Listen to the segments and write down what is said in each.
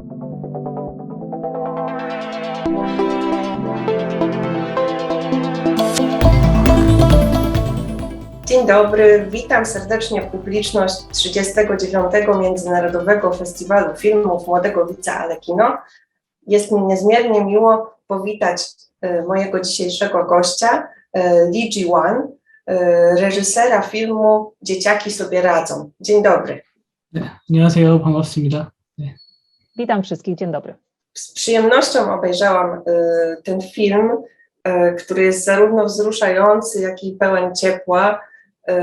Dzień dobry, witam serdecznie publiczność 39. Międzynarodowego Festiwalu Filmów Młodego Widza Ale Kino. Jest mi niezmiernie miło powitać e, mojego dzisiejszego gościa, e, Lee Ji-wan, e, reżysera filmu Dzieciaki sobie radzą. Dzień dobry. 네, 안녕하세요. 반갑습니다. Witam wszystkich, dzień dobry. Z przyjemnością obejrzałam e, ten film, e, który jest zarówno wzruszający, jak i pełen ciepła e,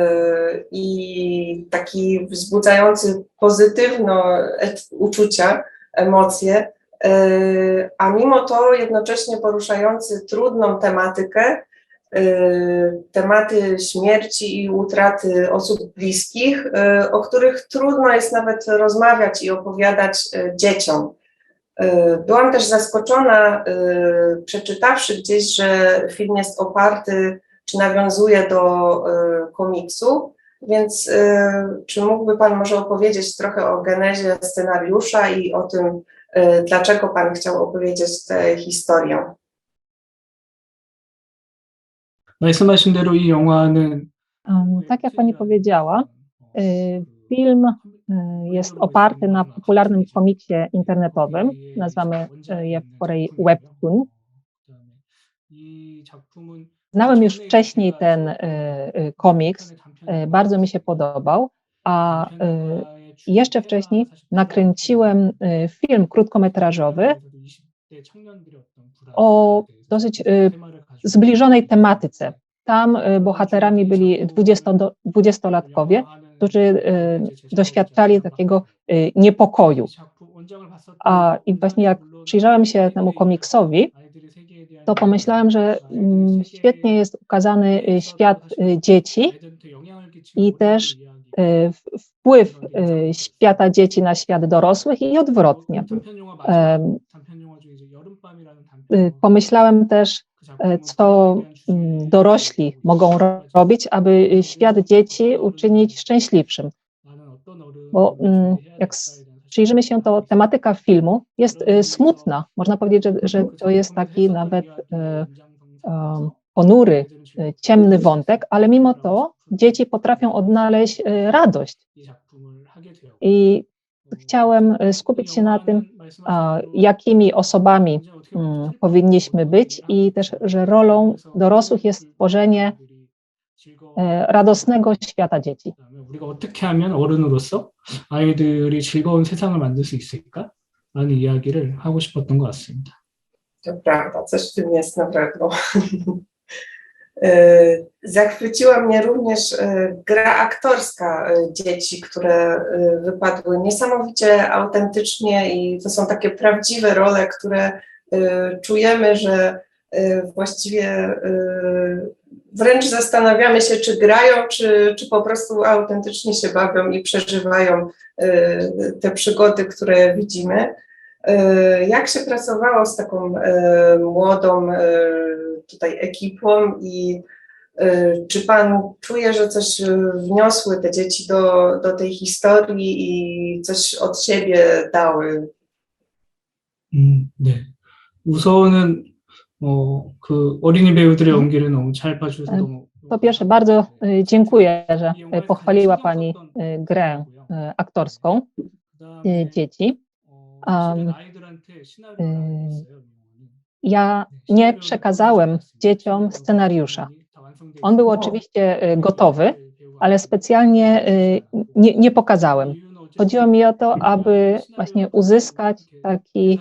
i taki wzbudzający pozytywno et- uczucia, emocje, a mimo to jednocześnie poruszający trudną tematykę, tematy śmierci i utraty osób bliskich, e, o których trudno jest nawet rozmawiać i opowiadać e, dzieciom. Byłam też zaskoczona, przeczytawszy gdzieś, że film jest oparty, czy nawiązuje do komiksu, więc czy mógłby Pan może opowiedzieć trochę o genezie scenariusza i o tym, dlaczego Pan chciał opowiedzieć tę historię? Tak jak Pani powiedziała, y, film y, jest oparty na popularnym komiksie internetowym. Nazywamy je w Korei Webtoon. Znałem już wcześniej ten y, komiks, bardzo mi się podobał, a jeszcze wcześniej nakręciłem film krótkometrażowy o dosyć zbliżonej tematyce. Tam y, bohaterami byli 20 do- dwudziestolatkowie, którzy y, doświadczali takiego y, niepokoju. A i właśnie jak przyjrzałem się temu komiksowi, to pomyślałem, że mm, świetnie jest ukazany świat dzieci i też wpływ świata dzieci na świat dorosłych i odwrotnie. Em, Pomyślałem też, co mm, dorośli mogą ro- robić, aby świat dzieci uczynić szczęśliwszym. Bo mm, jak przyjrzymy się, to tematyka filmu jest y, smutna. Można powiedzieć, że, że to jest taki nawet um, ponury, ciemny wątek, ale mimo to dzieci potrafią odnaleźć radość. I chciałem skupić się na tym, jakimi osobami powinniśmy być i też, że rolą dorosłych jest tworzenie e, radosnego świata dzieci. 그다음에 우리가 어떻게 하면 어른으로서 아이들이 즐거운 세상을 만들 수 있을까? 라는 이야기를 하고 싶었던 것 같습니다. To prawda, coś w tym jest na pewno. E, Zachwyciła mnie również e, gra aktorska e, dzieci, które e, wypadły niesamowicie autentycznie i to są takie prawdziwe role, które e, czujemy, że e, właściwie e, wręcz zastanawiamy się, czy grają, czy, czy po prostu autentycznie się bawią i przeżywają te przygody, które widzimy. Jak się pracowało z taką młodą tutaj ekipą i czy Pan czuje, że coś wniosły te dzieci do, do tej historii i coś od siebie dały? 음, 네. 우선은 어, 그 어린이 배우들의 연기를 너무 잘 봐주셔서 음, 너무 Po pierwsze, bardzo y, dziękuję, że y, pochwaliła Pani y, grę y, aktorską y, dzieci. Um, Ja nie przekazałem dzieciom scenariusza. On był oczywiście y, gotowy, ale specjalnie y, nie, nie pokazałem. Chodziło mi o to, aby właśnie uzyskać taki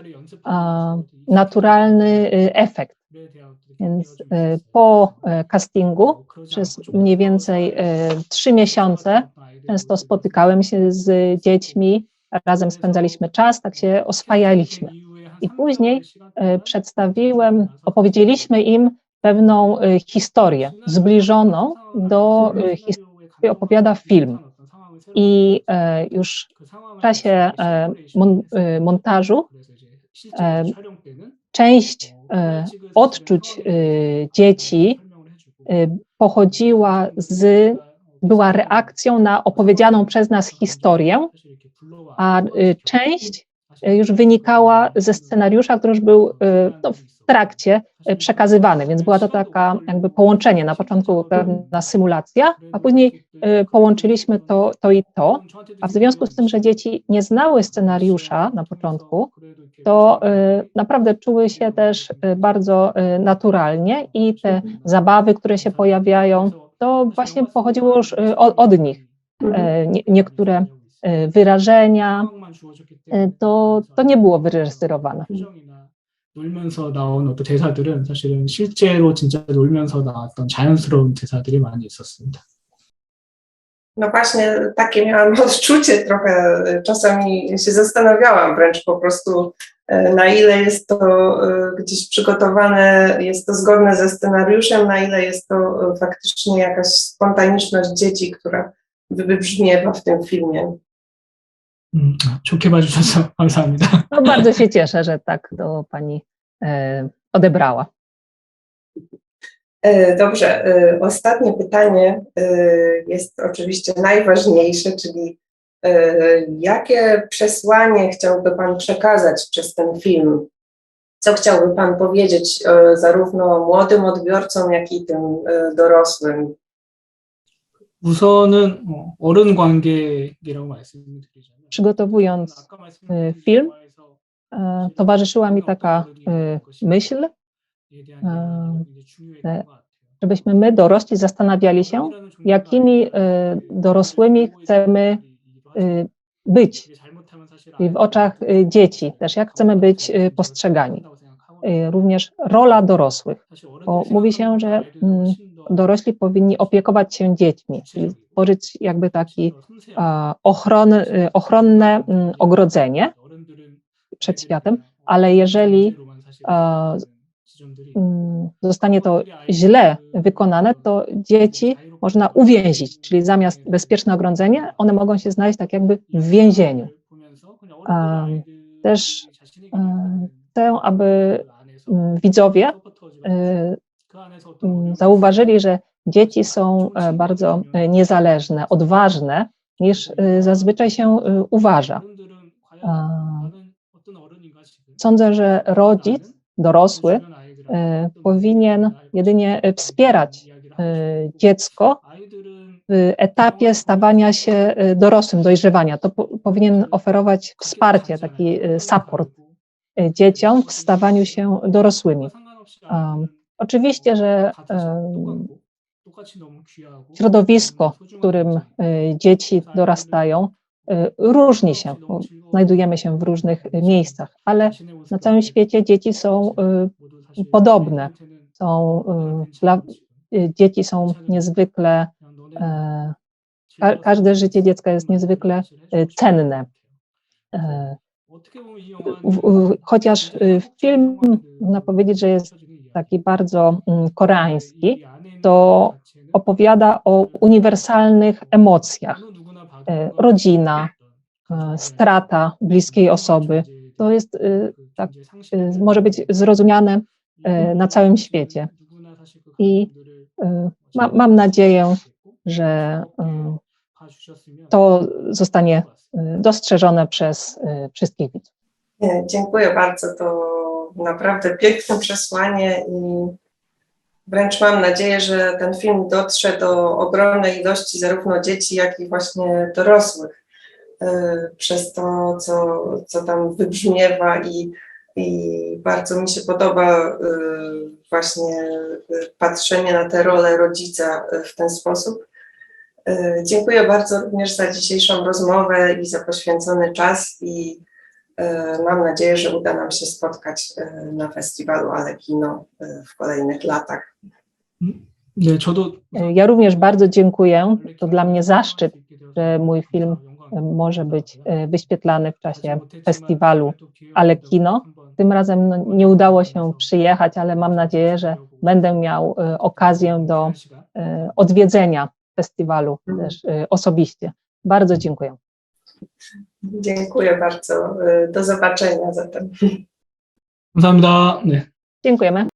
naturalny y, efekt. Więc y, po y, castingu przez mniej więcej trzy miesiące często spotykałem się z dziećmi, razem spędzaliśmy czas, tak się oswajaliśmy. I później przedstawiłem, opowiedzieliśmy im pewną historię zbliżoną do historii, opowiada film. I e, już w czasie e, e, montażu część odczuć dzieci pochodziła z, była reakcją na opowiedzianą przez nas historię, a część już wynikała ze scenariusza, który już był y, no, w trakcie y, przekazywany, więc była to taka jakby połączenie. Na początku pewna symulacja, a później połączyliśmy to, to i to. A w związku z tym, że dzieci nie znały scenariusza na początku, to naprawdę czuły się też bardzo naturalnie i te zabawy, które się pojawiają, to właśnie pochodziło już od, od nich. E, nie, niektóre wyrażenia, y, to, to nie było wyreżyserowane. 표정이나 놀면서 나온 어떤 대사들은 사실은 실제로 진짜 놀면서 나왔던 자연스러운 대사들이 많이 있었습니다. No właśnie, takie miałam odczucie trochę. Czasami się zastanawiałam wręcz po prostu, e, na ile jest to e, gdzieś przygotowane, jest to zgodne ze scenariuszem, na ile jest to e, faktycznie jakaś spontaniczność dzieci, która wybrzmiewa w tym filmie. 음, 좋게 봐주셔서 감사합니다. No, bardzo się cieszę, że tak to pani e, odebrała. E, Dobrze, e, ostatnie pytanie e, jest oczywiście najważniejsze, czyli e, jakie przesłanie chciałby Pan przekazać przez ten film? Co chciałby Pan powiedzieć e, zarówno młodym odbiorcom, jak i tym e, dorosłym? 우선은 어, 어른 관계라고 말씀을 드리자면 Przygotowując 아까 말씀드린 y, film, 대화에서 e, towarzyszyła mi taka e, myśl, 에 대한 얘기가 굉장히 중요했던 네. 것 같아요. żebyśmy my, dorośli, zastanawiali się, jakimi e, dorosłymi chcemy e, być i w oczach e, dzieci, też jak chcemy być e, postrzegani. E, Również rola dorosłych. bo mówi się, że, mm, Dorośli powinni opiekować się dziećmi, czyli stworzyć jakby taki e, ochron, e, ochronne mm, ogrodzenie przed światem, ale jeżeli e, mm, zostanie to źle wykonane, to dzieci można uwięzić, czyli zamiast bezpieczne ogrodzenie, one mogą się znaleźć tak jakby w więzieniu. Um, też chcę, aby mm, widzowie zauważyli, że dzieci są e, bardzo e, niezależne, odważne, niż y, zazwyczaj się uważa. Sądzę, że rodzic, dorosły, powinien jedynie wspierać dziecko w etapie stawania się dorosłym, dojrzewania. To po, powinien oferować wsparcie, taki support dzieciom w stawaniu się dorosłymi. Um, oczywiście, że środowisko, w którym y, dzieci dorastają, y, różni się. Znajdujemy się w różnych y, miejscach, ale na całym świecie dzieci są podobne. Są, dla, dzieci są niezwykle, e, ka, każde życie dziecka jest niezwykle cenne. E, chociaż film, można powiedzieć, że jest taki bardzo mm, koreański, to opowiada o uniwersalnych emocjach. E, Rodzina, e, strata bliskiej osoby. To jest y, tak, może być zrozumiane e, na całym świecie. I ma, mam nadzieję, że to zostanie dostrzeżone przez wszystkich widzów. Dziękuję bardzo. To naprawdę piękne przesłanie i wręcz mam nadzieję, że ten film dotrze do ogromnej ilości zarówno dzieci, jak i właśnie dorosłych y, przez to, co, co tam wybrzmiewa i, i bardzo mi się podoba y, właśnie patrzenie na tę rolę rodzica y, w ten sposób. Dziękuję bardzo również za dzisiejszą rozmowę i za poświęcony czas i e, E, mam nadzieję, że uda nam się spotkać e, na festiwalu Alekino e, w kolejnych latach. Ja również bardzo dziękuję. To dla mnie zaszczyt, że mój film może być wyświetlany w czasie festiwalu Alekino. Tym razem no, nie udało się przyjechać, ale mam nadzieję, że będę miał okazję do odwiedzenia festiwalu mhm. też osobiście. Bardzo dziękuję. Dziękuję bardzo. Y, do zobaczenia zatem. Dziękujemy.